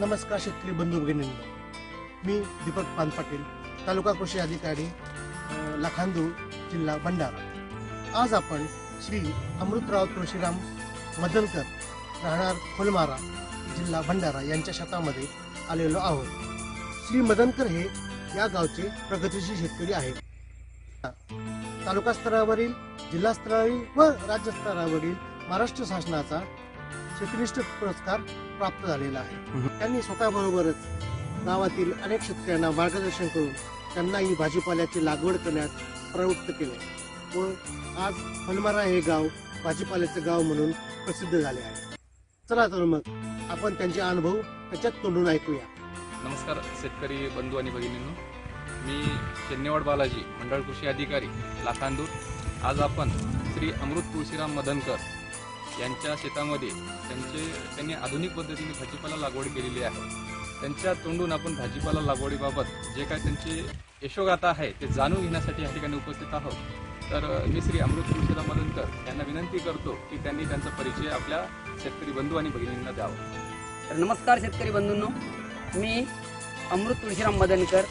नमस्कार शेतकरी बंधू भगिनींनो. मी दीपक पान पाटील तालुका कृषी अधिकारी अ, लाखांदूर जिल्हा भंडारा. आज आपण श्री अमृतराव तुळशीराम मदनकर राहणार खोलमारा जिल्हा भंडारा यांच्या शेतामध्ये आलेलो आहोत. श्री मदनकर हे या गावचे प्रगतीशील शेतकरी आहेत. तालुका स्तरावरील जिल्हा स्तरावरील व राज्य स्तरावरील महाराष्ट्र शासनाचा शेतनिष्ठ पुरस्कार प्राप्त झालेला आहे. त्यांनी स्वतःबरोबरच गावातील अनेक शेतकऱ्यांना मार्गदर्शन करून त्यांनाही भाजीपाल्याची लागवड करण्यात प्रवृत्त केले. व आज फलमारा हे गाव भाजीपाल्याचे गाव म्हणून प्रसिद्ध झाले आहे. चला तर मग आपण त्यांचे अनुभव त्याच्यात तोंडून ऐकूया. नमस्कार शेतकरी बंधू आणि भगिनींनो. मी शेन्नेवाड बालाजी मंडळ कृषी अधिकारी लाखांदूर. आज आपण श्री अमृत तुळशीराम मदनकर यांच्या शेतामध्ये त्यांचे त्यांनी आधुनिक पद्धतीने भाजीपाला लागवड केलेली आहे. त्यांच्या तोंडून आपण भाजीपाला लागवडीबाबत जे काय त्यांची यशोगाथा आहे ते जाणून घेण्यासाठी या ठिकाणी उपस्थित आहोत. तर मी श्री अमृत तुळशीराम मदनकर यांना विनंती करतो की त्यांनी त्यांचा परिचय आपल्या शेतकरी बंधू आणि भगिनींना द्यावा. तर नमस्कार शेतकरी बंधूंनो. मी अमृत तुळशीराम मदनकर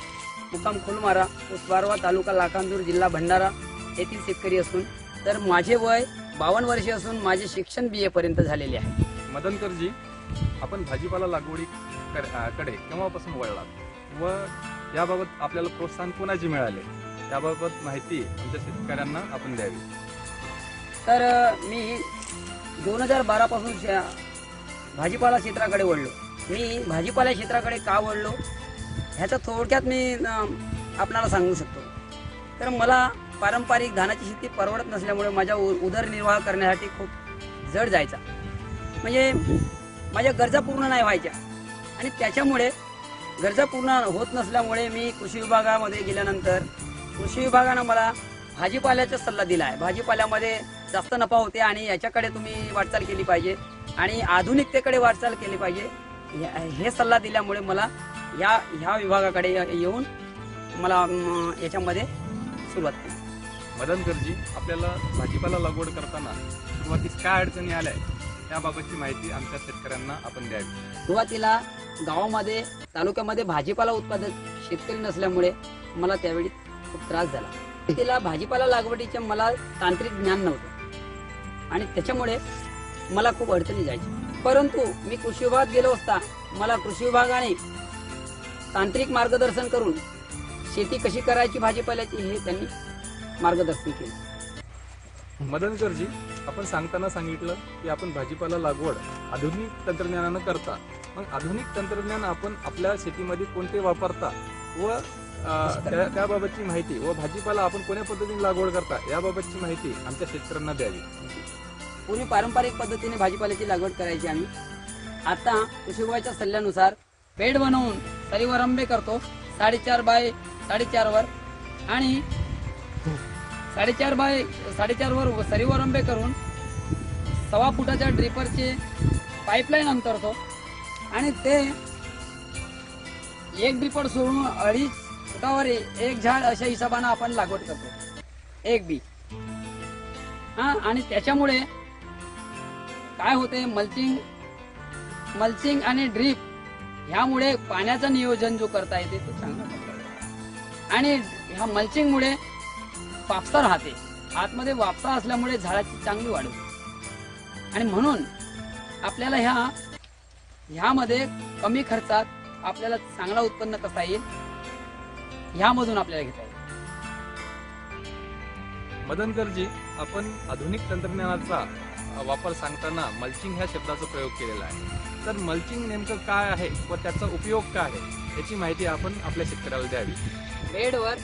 मुक्काम खोलमारा उस्वारवा तालुका लाखांदूर जिल्हा भंडारा येथील शेतकरी असून तर माझे वय बावन्न वर्षे असून माझे शिक्षण बी पर्यंत झालेले आहे. मदनकरजी आपण भाजीपाला लागवडी कडे केव्हापासून वळलात व याबाबत आपल्याला प्रोत्साहन कोणाचे मिळाले? याबाबत माहिती आमच्या शेतकऱ्यांना आपण द्यावी. तर मी दोन हजार बारापासून भाजीपाला क्षेत्राकडे वळलो. मी भाजीपाला क्षेत्राकडे का वळलो? ह्याचा थोडक्यात मी आपणाला सांगू शकतो. तर मला पारंपरिक धानाची शेती परवडत नसल्यामुळे माझ्या उ- उदरनिर्वाह करण्यासाठी खूप जड जायचा. म्हणजे माझ्या गरजा पूर्ण नाही व्हायच्या. आणि त्याच्यामुळे गरजा पूर्ण होत नसल्यामुळे मी कृषी विभागामध्ये गेल्यानंतर कृषी विभागानं मला भाजीपाल्याचा सल्ला दिला आहे. भाजीपाल्यामध्ये जास्त नफा होते आणि याच्याकडे तुम्ही वाटचाल केली पाहिजे आणि आधुनिकतेकडे वाटचाल केली पाहिजे. ह्या- हे सल्ला दिल्यामुळे मला या ह्या विभागाकडे येऊन मला याच्यामध्ये सुरुवात केली. मदनकरजी आपल्याला भाजीपाला लागवड करताना सुरुवातीस काय अडचणी आल्या याबाबतची माहिती आमच्या शेतकऱ्यांना आपण द्यावी. सुरुवातीला गावामध्ये तालुक्यामध्ये भाजीपाला उत्पादक शेतकरी नसल्यामुळे मला त्यावेळी खूप त्रास झाला. तिला भाजीपाला लागवडीचे मला तांत्रिक ज्ञान नव्हतं. आणि त्याच्यामुळे मला खूप अडचणी जायची. परंतु मी कृषी विभागात गेलो असता मला कृषी विभागाने तांत्रिक मार्गदर्शन करून शेती कशी करायची भाजीपाल्याची हे त्यांनी मार्गदर्शन केलं. मदनकरजी आपण सांगताना सांगितलं की आपण भाजीपाला लागवड आधुनिक तंत्रज्ञानानं करता. मग आधुनिक तंत्रज्ञान आपण आपल्या शेतीमध्ये कोणते वापरता व त्याबाबतची माहिती व भाजीपाला आपण कोण्या पद्धतीने लागवड करता याबाबतची माहिती आमच्या शेतकऱ्यांना द्यावी. पूर्वी पारंपरिक पद्धतीने भाजीपाल्याची लागवड करायची आम्ही? आता कृषी विभागाच्या सल्ल्यानुसार बेड बनवून सरीवरंबे करतो साडेचार बाय साडेचार वर आणि साडेचार बाय साडेचार वर सरीवरंबे करून सव्वा फुटाच्या ड्रिपरचे पाईपलाईन अंतरतो. आणि ते एक ड्रिपर सोडून अडीच फुटावर एक झाड अशा हिशोबानं आपण लागवड करतो. एक बी. हा आणि त्याच्यामुळे काय होते मल्चिंग मल्चिंग आणि ड्रीप ह्यामुळे पाण्याचं नियोजन जो करता येते तो चांगला आणि ह्या मल्चिंगमुळे वापसा राहते. आतमध्ये वापसा असल्यामुळे झाडाची चांगली वाढ होते. आणि म्हणून आपल्याला ह्या ह्यामध्ये कमी खर्चात आपल्याला चांगला उत्पन्न कसा येईल? ह्यामधून आपल्याला घेता येईल. मदनकरजी आपण आधुनिक तंत्रज्ञानाचा वापर सांगताना मल्चिंग ह्या शब्दाचा प्रयोग केलेला आहे. तर मल्चिंग नेमकं काय आहे व त्याचा उपयोग काय आहे याची माहिती आपण आपल्या शेतकऱ्याला द्यावी. बेडवर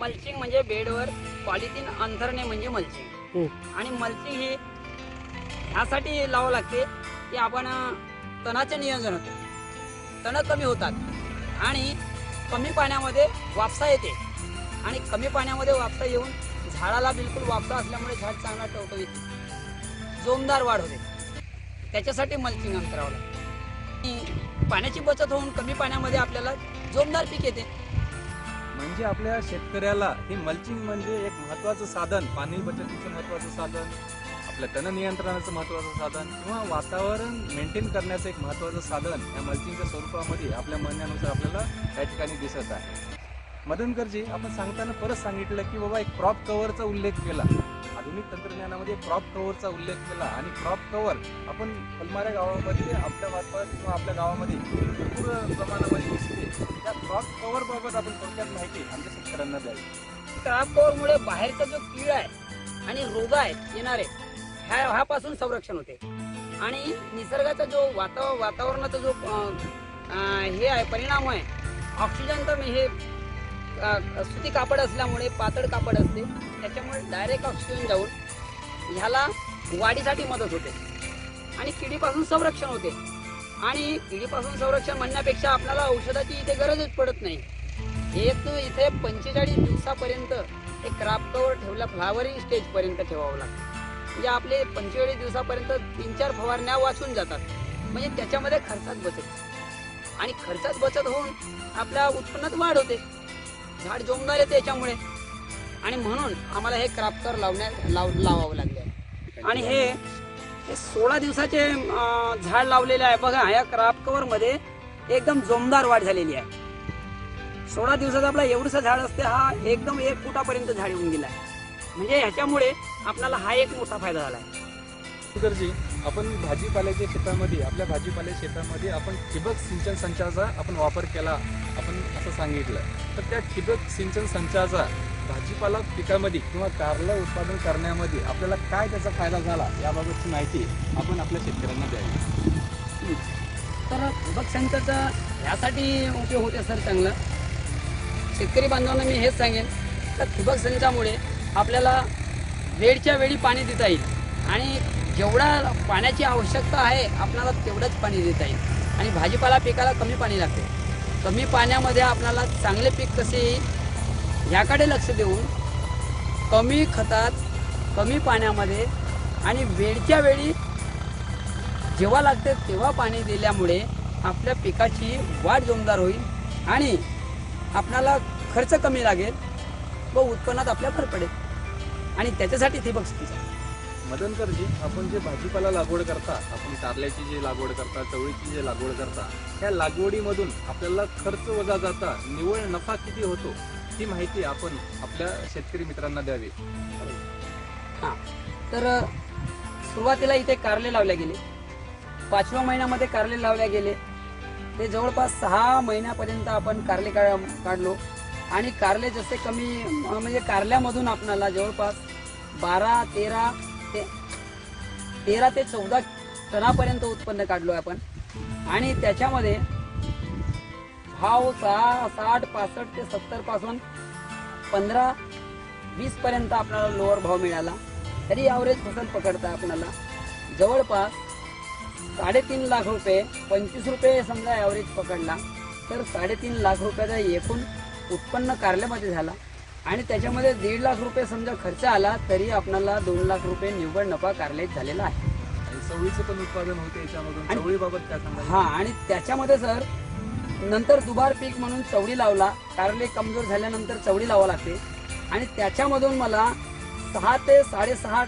मल्चिंग म्हणजे बेडवर पॉलिथिन अंथरणे म्हणजे मल्चिंग. आणि मल्चिंग हे ह्यासाठी लावावं लागते की आपण तणाचे नियोजन होते. तण कमी होतात आणि कमी पाण्यामध्ये वापसा येते. आणि कमी पाण्यामध्ये वापसा येऊन झाडाला बिलकुल वापसा असल्यामुळे झाड चांगला टवटवीत जोमदार वाढ होते. त्याच्यासाठी मल्चिंग अंतरावं लागतं. पाण्याची बचत होऊन कमी पाण्यामध्ये आपल्याला जोमदार पीक येते. म्हणजे आपल्या शेतकऱ्याला हे मल्चिंग म्हणजे एक महत्वाचं साधन पाणी बचतीचं महत्वाचं साधन आपल्या तण नियंत्रणाचं महत्वाचं साधन किंवा वातावरण मेंटेन करण्याचं एक महत्वाचं साधन या मल्चिंगच्या स्वरूपामध्ये आपल्या म्हणण्यानुसार आपल्याला या ठिकाणी दिसत आहे. मदनकरजी आपण सांगताना परत सांगितलं की बाबा एक क्रॉप कव्हरचा उल्लेख केला. आधुनिक तंत्रज्ञानामध्ये क्रॉप कव्हरचा उल्लेख केला आणि क्रॉप कव्हर आपण पलमाऱ्या गावामध्ये आपल्या वातावरण किंवा आपल्या गावामध्ये भरपूर प्रमाणामध्ये दिसतो त्या क्रॉप कव्हर बाबत आपण थोडक्यात माहिती आमच्या शेतकऱ्यांना द्यावी. क्रॉप कव्हरमुळे बाहेरचा जो कीड आहे आणि रोग आहेत येणारे ह्या ह्यापासून संरक्षण होते. आणि निसर्गाचा जो वाताव वातावरणाचा जो हे आहे परिणाम आहे ऑक्सिजन तर हे सुती कापड असल्यामुळे पातळ कापड असते त्याच्यामुळे डायरेक्ट ऑक्सिजन जाऊन ह्याला वाढीसाठी मदत होते. आणि किडीपासून संरक्षण होते. आणि किडीपासून संरक्षण म्हणण्यापेक्षा आपल्याला औषधाची इथे गरजच पडत नाही. हे इथे पंचेचाळीस दिवसापर्यंत एक क्राफ्ट कवर ठेवला फ्लावरिंग स्टेज पर्यंत ठेवावं लागतं. म्हणजे आपले पंचेचाळीस दिवसापर्यंत तीन चार फवारण्या वाचून जातात. म्हणजे त्याच्यामध्ये खर्चात बचत. आणि खर्चात बचत होऊन आपल्या उत्पन्नात वाढ होते. झाड जोमदार येते याच्यामुळे आणि म्हणून आम्हाला हे क्राफ्टर लावण्या लाव लावावं लागले आणि हे हे सोळा दिवसाचे झाड लावलेले आहे. बघा या क्राफ्ट कवर मध्ये एकदम जोमदार वाढ झालेली आहे. सोळा दिवसाचा आपला एवढंसं झाड असते हा एकदम एक फुटापर्यंत झाड येऊन गेला म्हणजे ह्याच्यामुळे आपल्याला हा एक मोठा फायदा झाला आहे. गरजी आपण भाजीपाल्याच्या शेतामध्ये आपल्या भाजीपाल्या शेतामध्ये आपण ठिबक सिंचन संचाचा आपण वापर केला आपण असं सांगितलं. तर त्या ठिबक सिंचन संचाचा भाजीपाला पिकामध्ये किंवा कारलं उत्पादन करण्यामध्ये आपल्याला काय त्याचा फायदा झाला याबाबतची माहिती आपण आपल्या शेतकऱ्यांना द्यावी. तर ठिबक सिंचनाचा ह्यासाठी उपयोग होते सर चांगला. शेतकरी बांधवांना मी हेच सांगेन तर ठिबक सिंचनामुळे आपल्याला वेळच्या वेळी पाणी देता येईल आणि जेवढा पाण्याची आवश्यकता आहे आपणाला तेवढंच पाणी देता येईल. आणि भाजीपाला पिकाला कमी पाणी लागते. कमी पाण्यामध्ये आपल्याला चांगले पीक कसे येईल ह्याकडे लक्ष देऊन कमी खतात कमी पाण्यामध्ये आणि वेळच्या वेळी जेव्हा लागते तेव्हा पाणी दिल्यामुळे आपल्या पिकाची वाढ जोमदार होईल आणि आपणाला खर्च कमी लागेल व उत्पन्नात आपल्या भर पडेल. आणि त्याच्यासाठी ठिबक सिंचन. मदनकरजी आपण जे भाजीपाला लागवड करता आपण कारल्याची जी लागवड करता चवळीची जी लागवड करता त्या लागवडीमधून आपल्याला खर्च वजा जाता निव्वळ नफा किती होतो ही माहिती आपण आपल्या शेतकरी मित्रांना द्यावी. हां. तर सुरुवातीला इथे कारले लावले गेले. पाचव्या महिन्यामध्ये कारले लावले गेले. ते जवळपास सहा महिन्यापर्यंत आपण कारले का काढलो. आणि कारले जसे कमी म्हणजे कारल्यामधून आपणाला जवळपास बारा तेरा ते तेरा ते चौदा टनापर्यंत उत्पन्न काढलो आपण. आणि त्याच्यामध्ये भाव सहा साठ पासष्ट ते सत्तरपासून पंधरा वीस पर्यंत आपल्याला लोअर भाव मिळाला. तरी ॲव्हरेज फसल पकडता आपल्याला. जवळपास साडेतीन लाख रुपये पंचवीस रुपये समजा ॲव्हरेज पकडला तर साडेतीन लाख रुपयाचा एकूण उत्पन्न कारल्यामध्ये झाला. आणि त्याच्यामध्ये दीड लाख रुपये समजा खर्च आला तरी आपल्याला दोन लाख रुपये निव्वळ नफा कारल्यात झालेला आहे. आणि चवळीचं पण उत्पादन होते याच्यामधून. आणि- चवळीबाबत काय सांगा हा आणि त्याच्यामध्ये सर नंतर दुबार पीक म्हणून चवडी लावला. कारले कमजोर झाल्यानंतर चवडी लावा लागते. आणि त्याच्यामधून मला सहा ते साडेसहा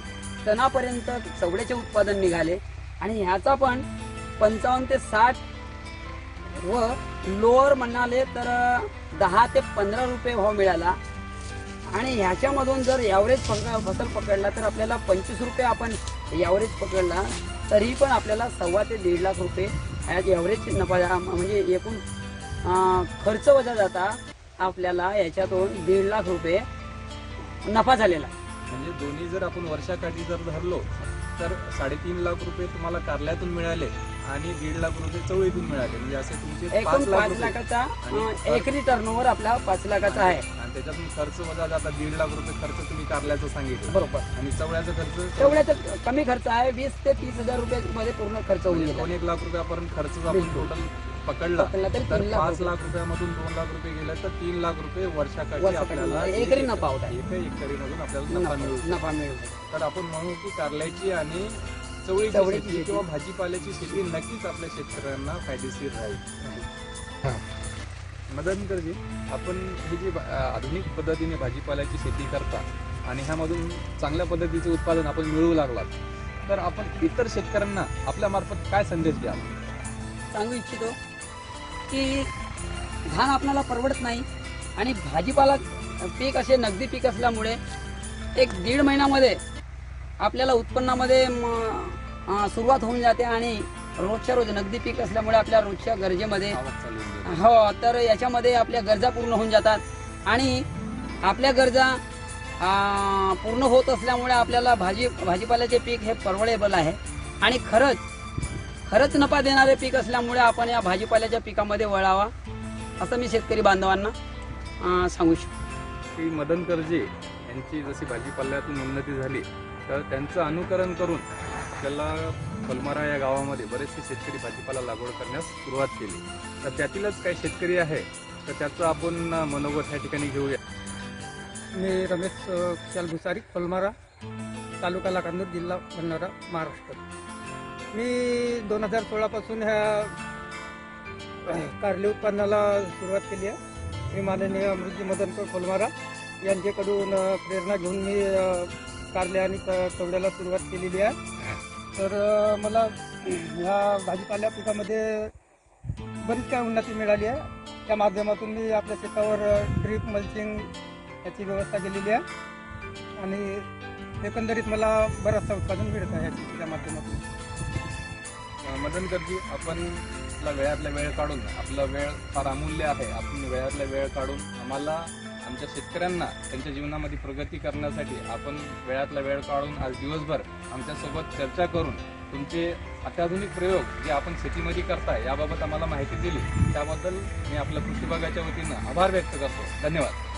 टनापर्यंत चवड्याचे उत्पादन निघाले. आणि ह्याचा पण पंचावन्न ते साठ व लोअर म्हणाले तर दहा ते पंधरा रुपये भाव मिळाला. आणि ह्याच्यामधून जर ॲव्हरेज फसल पकडला तर आपल्याला पंचवीस रुपये आपण ॲव्हरेज पकडला तरी पण आपल्याला सव्वा ते दीड लाख रुपये ह्यात ॲव्हरेज नफा म्हणजे एकूण खर्च वजा जाता आपल्याला याच्यातून दीड लाख रुपये नफा झालेला. म्हणजे दोन्ही जर आपण वर्षाकाठी जर धरलो तर साडेतीन लाख रुपये तुम्हाला कारल्यातून मिळाले. आणि दीड लाख रुपये चवळीतून मिळाले. म्हणजे असे तुमचे एकूण पाच रुपये. लाखाचा अं, एकरी टर्नओव्हर आपला पाच लाखाचा आहे. आणि त्याच्यातून खर्च वजा जाता दीड लाख रुपये खर्च तुम्ही कारल्याचा सांगितलं. बरोबर. आणि चवळ्याचा खर्च तेवढ्याच कमी खर्च आहे. वीस ते तीस हजार रुपये मध्ये पूर्ण खर्च होऊन म्हणजे गेला. दोन एक लाख रुपयापर्यंत खर्च आपण बिलकुल. टोटल पकडला. पकडला तरी तर तीन लाख पाच रुपये. लाख रुपयामधून दोन लाख रुपये गेले तर तीन लाख रुपये वर्षाकाठी वर्षाकाठी आपल्याला एकरी एक- नफा होता. एका एकरीमधून आपल्याला नफा मिळू नफा. तर आपण म्हणू की कारल्याची आणि चवळीची चवळीची शेती शेती. किंवा भाजीपाल्याची शेती नक्कीच आपल्या शेतकऱ्यांना फायदेशीर राहील. मदनकरजी आपण ही जी भा- आधुनिक पद्धतीने भाजीपाल्याची शेती करता आणि ह्यामधून चांगल्या पद्धतीचं उत्पादन आपण मिळवू लागलात तर आपण इतर शेतकऱ्यांना आपल्या मार्फत काय संदेश द्याल? सांगू इच्छितो की धान आपल्याला परवडत नाही आणि भाजीपाला पीक असे नगदी पीक असल्यामुळे एक दीड महिन्यामध्ये आपल्याला उत्पन्नामध्ये सुरुवात होऊन जाते आणि रोजच्या रोज नगदी पीक असल्यामुळे आपल्या रोजच्या गरजेमध्ये. हो तर याच्यामध्ये आपल्या गरजा पूर्ण होऊन जातात आणि आपल्या गरजा पूर्ण होत असल्यामुळे आपल्याला भाजी भाजीपाल्याचे पीक हे परवडेबल आहे आणि खरंच खरंच नफा देणारे पीक असल्यामुळे आपण या भाजीपाल्याच्या पिकामध्ये वळावा असं मी शेतकरी बांधवांना सांगू की मदन करजे यांची जशी भाजीपाल्यातून उन्नती झाली तर त्यांचं अनुकरण करून त्याला पलमारा या गावामध्ये बरेचसे शेतकरी भाजीपाला लागवड करण्यास सुरुवात केली. तर त्यातीलच काही शेतकरी आहे तर त्याचं आपण मनोगत ह्या ठिकाणी घेऊया. मी रमेश कुशाल भुसारी कोलमारा तालुका लाखांदूर जिल्हा भंडारा महाराष्ट्र. मी दोन हजार सोळापासून ह्या कारले उत्पादनाला उत्पन्नाला सुरुवात केली आहे. मी माननीय अमृतजी मदनकर कोलमारा यांच्याकडून प्रेरणा घेऊन मी कारले आणि क- सुरुवात केलेली आहे. तर मला ह्या भाजीपाल्या पिकामध्ये बरीच काय उन्नती मिळाली आहे. त्या माध्यमातून मी आपल्या शेतावर ड्रीप मल्चिंग याची व्यवस्था केलेली आहे. आणि एकंदरीत मला बराचसा उत्पादन मिळत आहे या माध्यमातून. मदन करजी आपण आपला वेळातला वेळ काढून आपला वेळ फार अमूल्य आहे. आपण वेळातला वेळ काढून आम्हाला आमच्या शेतकऱ्यांना त्यांच्या जीवनामध्ये प्रगती करण्यासाठी आपण वेळातला वेळ काढून आज दिवसभर आमच्यासोबत चर्चा करून तुमचे अत्याधुनिक प्रयोग जे आपण शेतीमध्ये करताय याबाबत आम्हाला माहिती दिली. त्याबद्दल मी आपल्या कृषी विभागाच्या वतीनं आभार व्यक्त करतो. धन्यवाद.